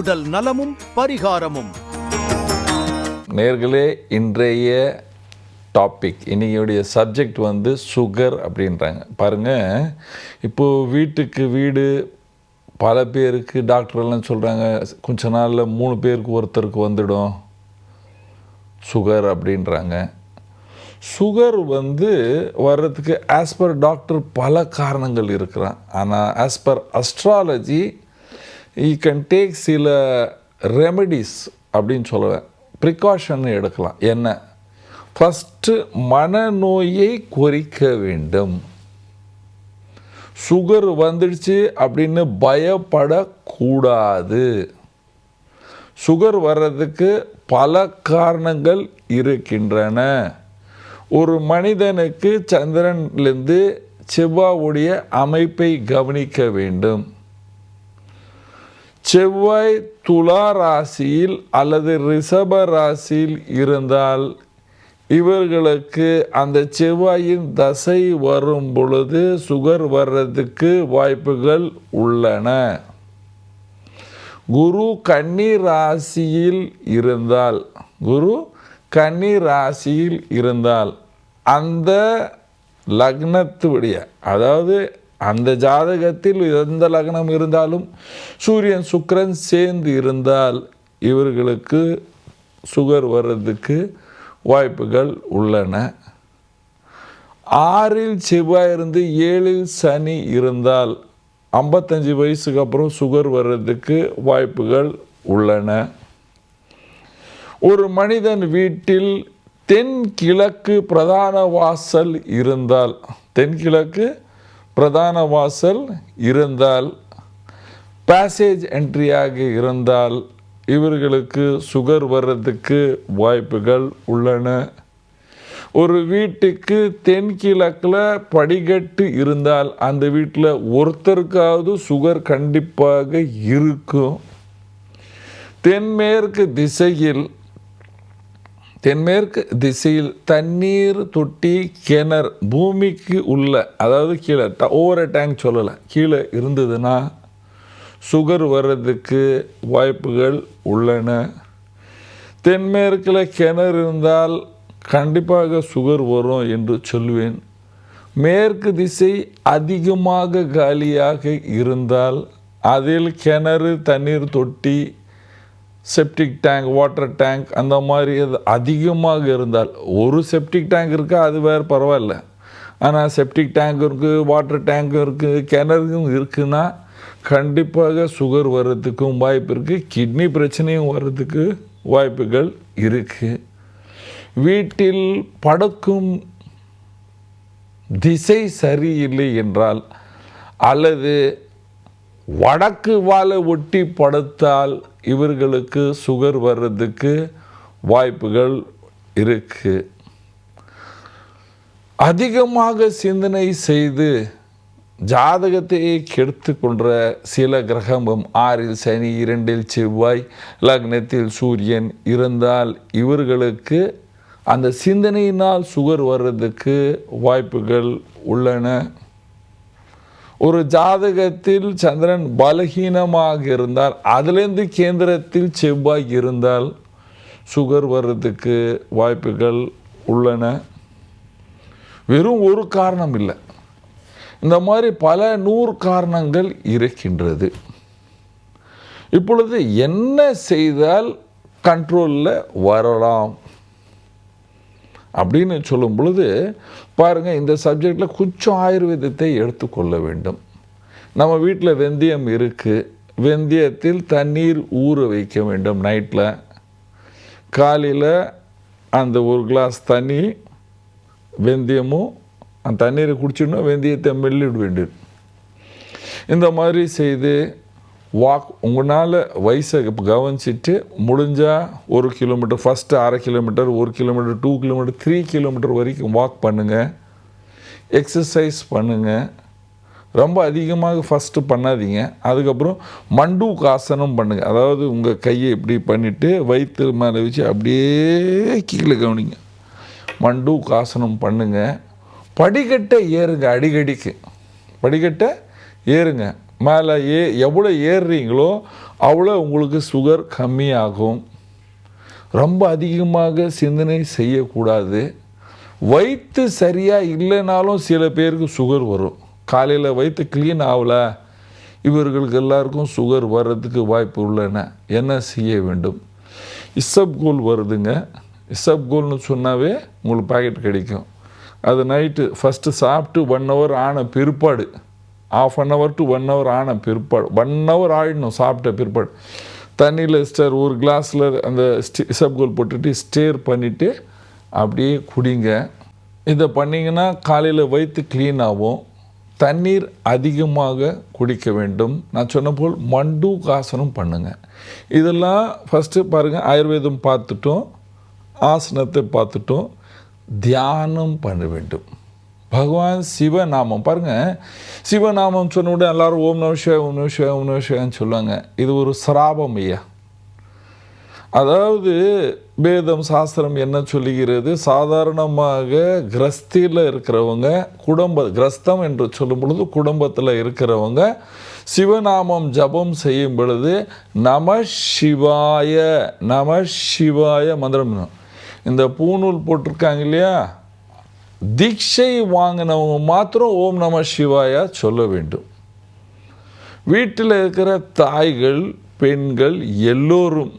உடல் நலமும் பரிகாரமும். நேர்களே இன்றைய டாபிக் இன்றைக்கியுடைய சப்ஜெக்ட் வந்து சுகர் அப்படின்றாங்க. பாருங்கள் இப்போது வீட்டுக்கு வீடு பல பேருக்கு டாக்டர் எல்லாம் சொல்கிறாங்க கொஞ்ச நாளில் மூணு பேருக்கு ஒருத்தருக்கு வந்துடும் சுகர் அப்படின்றாங்க. சுகர் வந்து வர்றதுக்கு ஆஸ் பர் டாக்டர் பல காரணங்கள் இருக்கிறான். ஆனால் as per astrology we can take சில ரெமெடிஸ் அப்படின்னு சொல்லுவேன். ப்ரிகாஷன் எடுக்கலாம். என்ன? ஃபஸ்ட்டு மனநோயை குறைக்க வேண்டும். சுகர் வந்துடுச்சு அப்படின்னு பயப்படக்கூடாது. சுகர் வர்றதுக்கு பல காரணங்கள் இருக்கின்றன. ஒரு மனிதனுக்கு சந்திரன்லேருந்து செவ்வாவுடைய அமைப்பை கவனிக்க வேண்டும். செவ்வாய் துலா ராசியில் அல்லது ரிஷப ராசியில் இருந்தால் இவர்களுக்கு அந்த செவ்வாயின் தசை வரும் பொழுது சுகர் வர்றதுக்கு வாய்ப்புகள் உள்ளன. குரு கன்னி ராசியில் இருந்தால் குரு கன்னி ராசியில் இருந்தால் அந்த லக்னத்துடைய அதாவது அந்த ஜாதகத்தில் எந்த லக்னம் இருந்தாலும் சூரியன் சுக்கிரன் சேர்ந்து இருந்தால் இவர்களுக்கு சுகர் வர்றதுக்கு வாய்ப்புகள் உள்ளன. ஆறில் செவ்வாய் இருந்து ஏழில் சனி இருந்தால் ஐம்பத்தஞ்சு வயசுக்கு அப்புறம் சுகர் வர்றதுக்கு வாய்ப்புகள் உள்ளன. ஒரு மனிதன் வீட்டில் தென்கிழக்கு பிரதான வாசல் இருந்தால் தென்கிழக்கு பிரதான வாசல் இருந்தால் பேசேஜ் என்ட்ரியாக இருந்தால் இவர்களுக்கு சுகர் வர்றதுக்கு வாய்ப்புகள் உள்ளன. ஒரு வீட்டுக்கு தென்கிழக்கில் படிக்கட்டு இருந்தால் அந்த வீட்டில் ஒருத்தருக்காவது சுகர் கண்டிப்பாக இருக்கும். தென்மேற்கு திசையில் தென்மேற்கு திசையில் தண்ணீர் தொட்டி கிணறு பூமிக்கு உள்ள அதாவது கீழே ஓவர டேங்க் சொல்லலை கீழே இருந்ததுன்னா சுகர் வர்றதுக்கு வாய்ப்புகள் உள்ளன. தென்மேற்கில் கிணறு இருந்தால் கண்டிப்பாக சுகர் வரும் என்று சொல்லுவேன் மேற்கு திசை அதிகமாக காலியாக இருந்தால் அதில் கிணறு தண்ணீர் தொட்டி செப்டிக் டேங்க் வாட்டர் டேங்க் அந்த மாதிரி அதிகமாக இருந்தால் ஒரு செப்டிக் டேங்க் இருக்கா அது வேறு பரவாயில்ல. ஆனால் செப்டிக் டேங்க் இருக்குது வாட்டர் டேங்க் இருக்குது கிணறும் இருக்குன்னா கண்டிப்பாக சுகர் வர்றதுக்கும் வாய்ப்பு இருக்குது கிட்னி பிரச்சனையும் வர்றதுக்கு வாய்ப்புகள் இருக்குது வீட்டில் படுக்கும் திசை சரியில்லை என்றால் அல்லது வடக்கு வாழை ஒட்டி படுத்தால் இவர்களுக்கு சுகர் வர்றதுக்கு வாய்ப்புகள் இருக்கு. அதிகமாக சிந்தனை செய்து ஜாதகத்தையே கெடுத்து கொன்ற சில கிரகமும் ஆறில் சனி இரண்டில் செவ்வாய் லக்னத்தில் சூரியன் இருந்தால் இவர்களுக்கு அந்த சிந்தனையினால் சுகர் வர்றதுக்கு வாய்ப்புகள் உள்ளன. ஒரு ஜாதகத்தில் சந்திரன் பலகீனமாக இருந்தால் அதுலேருந்து கேந்திரத்தில் செவ்வாய் இருந்தால் சுகர் வர்றதுக்கு வாய்ப்புகள் உள்ளன. வெறும் ஒரு காரணம் இல்லை. இந்த மாதிரி பல நூறு காரணங்கள் இருக்கின்றது. இப்பொழுது என்ன செய்தால் கண்ட்ரோலில் வரலாம்? அப்படின்னு சொல்லும் பொழுது பாருங்கள் இந்த சப்ஜெக்டில் கொஞ்சம் ஆயுர்வேதத்தை எடுத்துக்கொள்ள வேண்டும். நம்ம வீட்டில் வெந்தயம் இருக்குது வெந்தயத்தில் தண்ணீர் ஊற வைக்க வேண்டும் நைட்டில் காலையில் அந்த ஒரு கிளாஸ் தண்ணி வெந்தயமும் அந்த தண்ணீரை குடிச்சிடணும் வெந்தயத்தை மெல்லிட வேண்டும் இந்த மாதிரி செய்து வாக் உங்களால் வயசை கவனிச்சிட்டு முடிஞ்சால் ஒரு கிலோமீட்டர் ஃபஸ்ட்டு அரை கிலோமீட்டர் ஒரு kilometre two kilometre three kilometre வரைக்கும் வாக் பண்ணுங்கள் எக்ஸசைஸ் பண்ணுங்கள் ரொம்ப அதிகமாக ஃபஸ்ட்டு பண்ணாதீங்க. அதுக்கப்புறம் மண்டூக் ஆசனம் பண்ணுங்கள் அதாவது உங்கள் கையை இப்படி பண்ணிவிட்டு வயிற்று மேலே வச்சு அப்படியே கீழே கவனிங்க. மண்டூக் ஆசனம் பண்ணுங்கள் படிக்கட்டை ஏறுங்க அடிக்கடிக்கு. படிக்கட்டை ஏறுங்க. மேலே ஏ எவ்வளோ ஏறுறீங்களோ அவ்வளோ உங்களுக்கு சுகர் கம்மியாகும். ரொம்ப அதிகமாக சிந்தனை செய்யக்கூடாது. வயிற்று சரியாக இல்லைனாலும் சில பேருக்கு சுகர் வரும். காலையில் வயிற்று க்ளீன் ஆகல இவர்களுக்கு எல்லாருக்கும் சுகர் வர்றதுக்கு வாய்ப்பு உள்ளன. என்ன செய்ய வேண்டும்? இசப்கோல் வருதுங்க. இசப்கோல்னு சொன்னாவே உங்களுக்கு பாக்கெட் கிடைக்கும். அது நைட்டு ஃபஸ்ட்டு சாப்பிட்டு ஒன் ஹவர் ஆன பிற்பாடு half an hour to one hour ஆன பிற்பாடு. ஒன் ஹவர் ஆயிடணும் சாப்பிட்ட பிற்பாடு. தண்ணியில் ஸ்டர் ஒரு கிளாஸில் அந்த ஸ்டி இசப்கோல் போட்டுட்டு ஸ்டேர் பண்ணிவிட்டு அப்படியே குடிங்க. இதை பண்ணிங்கன்னா காலையில் வயிற்று க்ளீன் ஆகும். தண்ணீர் அதிகமாக குடிக்க வேண்டும். நான் சொன்ன போல் மண்டூகாசனம் பண்ணுங்கள் இதெல்லாம் ஃபஸ்ட்டு பாருங்கள் ஆயுர்வேதம் பார்த்துட்டோம் ஆசனத்தை பார்த்துட்டோம். தியானம் பண்ண வேண்டும். பகவான் சிவநாமம். பாருங்கள் சிவநாமம் சொன்ன உடனே எல்லாரும் ஓம் நம ஓம் நம ஓம் நம சொல்லுவாங்க. இது ஒரு சிராபம் ஐயா. அதாவது வேதம் சாஸ்திரம் என்ன சொல்லுகிறது? சாதாரணமாக கிரஸ்தியில் இருக்கிறவங்க குடும்ப கிரஸ்தம் என்று சொல்லும் பொழுது குடும்பத்தில் இருக்கிறவங்க சிவநாமம் ஜபம் செய்யும் பொழுது நம சிவாய நம சிவாய மந்திரம் இந்த பூநூல் போட்டிருக்காங்க இல்லையா? தீட்சை வாங்கினவங்க மாத்திரம் ஓம் நம சிவாயா சொல்ல வேண்டும். வீட்டில் இருக்கிற தாய்கள் பெண்கள் எல்லோரும்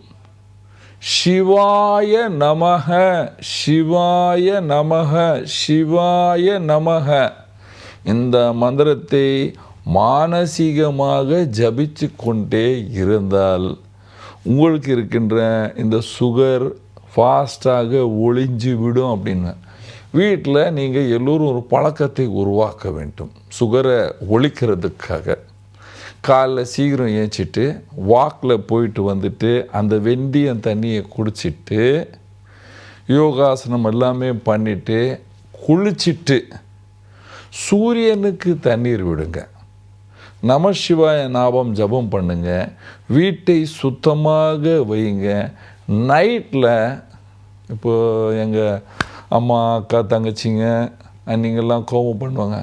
சிவாய நமக சிவாய நமக சிவாய நமக. இந்த மந்திரத்தை மானசீகமாக ஜபிச்சு கொண்டே இருந்தால் உங்களுக்கு இருக்கின்ற இந்த சுகர் ஃபாஸ்ட்டாக ஒளிஞ்சு விடும் அப்படின்னு. வீட்டில் நீங்கள் எல்லோரும் ஒரு பழக்கத்தை உருவாக்க வேண்டும். சுகரை ஒழிக்கிறதுக்காக. காலைல சீக்கிரம் ஏஞ்சிட்டு வாக்கில் போயிட்டு வந்துட்டு அந்த வெந்தயம் தண்ணியை குடிச்சிட்டு யோகாசனம் எல்லாமே பண்ணிவிட்டு குளிச்சிட்டு சூரியனுக்கு தண்ணீர் விடுங்க. நமசிவாய ஞாபகம் ஜபம் பண்ணுங்க. வீட்டை சுத்தமாக வையுங்க நைட்டில் இப்போ எங்கள் அம்மா அக்கா தங்கச்சிங்க அன்னிங்கெல்லாம் கோபம் பண்ணுவாங்க.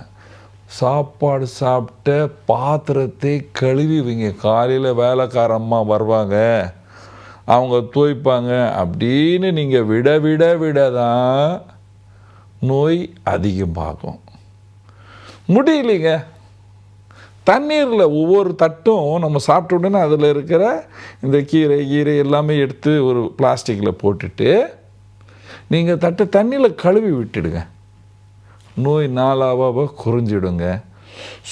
சாப்பாடு சாப்பிட்ட பாத்திரத்தை கழுவி வைங்க காலையில் வேலைக்கார அம்மா வருவாங்க. அவங்க துவைப்பாங்க. அப்படின்னு நீங்கள் விட விட விட தான் நோய் அதிகமாகும் முடியலைங்க. தண்ணீரில் ஒவ்வொரு தட்டும் நம்ம சாப்பிட்ட உடனே அதில் இருக்கிற இந்த கீரை கீரை எல்லாமே எடுத்து ஒரு பிளாஸ்டிக்கில் போட்டுட்டு நீங்கள் தட்டை தண்ணியில் கழுவி விட்டுடுங்க. நோய் நாளாவாக குறைஞ்சிடுங்க.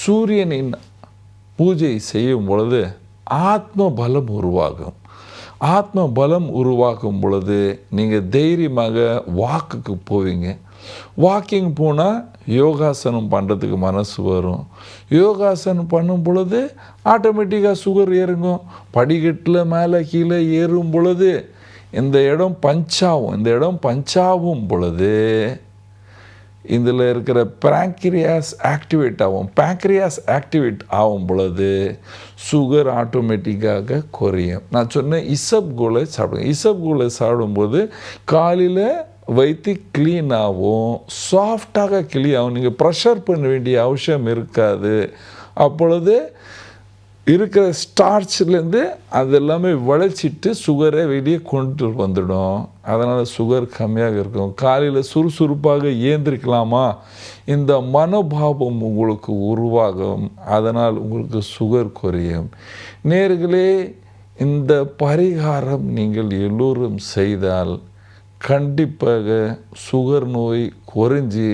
சூரியனின் பூஜை செய்யும் பொழுது ஆத்ம பலம் உருவாகும். ஆத்ம பலம் உருவாக்கும் பொழுது நீங்கள் தைரியமாக வாக்குக்கு போவீங்க. வாக்கிங் போனால் யோகாசனம் பண்ணுறதுக்கு மனசு வரும். யோகாசனம் பண்ணும் பொழுது ஆட்டோமேட்டிக்காக சுகர் இறங்கும். படிக்கட்டில் மேலே கீழே ஏறும் பொழுது இந்த இடம் பஞ்சாவும் இந்த இடம் பஞ்சாவும் பொழுது இதில் இருக்கிற பேங்க்ரியாஸ் ஆக்டிவேட் ஆகும். பேங்க்ரியாஸ் ஆக்டிவேட் ஆகும் பொழுது சுகர் ஆட்டோமேட்டிக்காக குறையும். நான் சொன்னேன் இசப்கோலை சாப்பிடுங்க. இசப்கோலை சாப்பிடும்போது காலையில் வைத்து க்ளீன் ஆகும். சாஃப்டாக க்ளீன் ஆகும். நீங்கள் ப்ரெஷர் பண்ண வேண்டிய அவசியம் இருக்காது. அப்பொழுது இருக்கிற ஸ்டார்ச்லேருந்து அது எல்லாமே விளைச்சிட்டு சுகரை வெளியே கொண்டு வந்துடும். அதனால் சுகர் கம்மியாக இருக்கும். காலையில் சுறுசுறுப்பாக ஏந்திரிக்கலாமா? இந்த மனோபாவம் உங்களுக்கு உருவாகும். அதனால் உங்களுக்கு சுகர் குறையும். நேர்களே இந்த பரிகாரம் நீங்கள் எல்லோரும் செய்தால் கண்டிப்பாக சுகர் நோய் குறைஞ்சி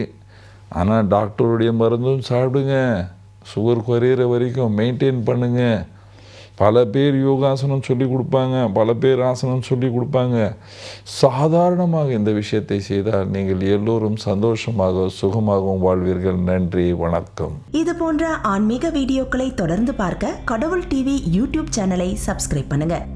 ஆனால் டாக்டருடைய மருந்தும் சாப்பிடுங்க. சுகர் குறையிற வரைக்கும் மெயின்டைன் பண்ணுங்க. பல பேர் யோகாசனம் சொல்லி கொடுப்பாங்க பல பேர் ஆசனம் சொல்லி கொடுப்பாங்க. சாதாரணமாக இந்த விஷயத்தை செய்தால் நீங்கள் எல்லோரும் சந்தோஷமாக சுகமாகவும் வாழ்வீர்கள். நன்றி வணக்கம். இது போன்ற ஆன்மீக வீடியோக்களை தொடர்ந்து பார்க்க கடவுள் டிவி யூடியூப் சேனலை சப்ஸ்கிரைப் பண்ணுங்க.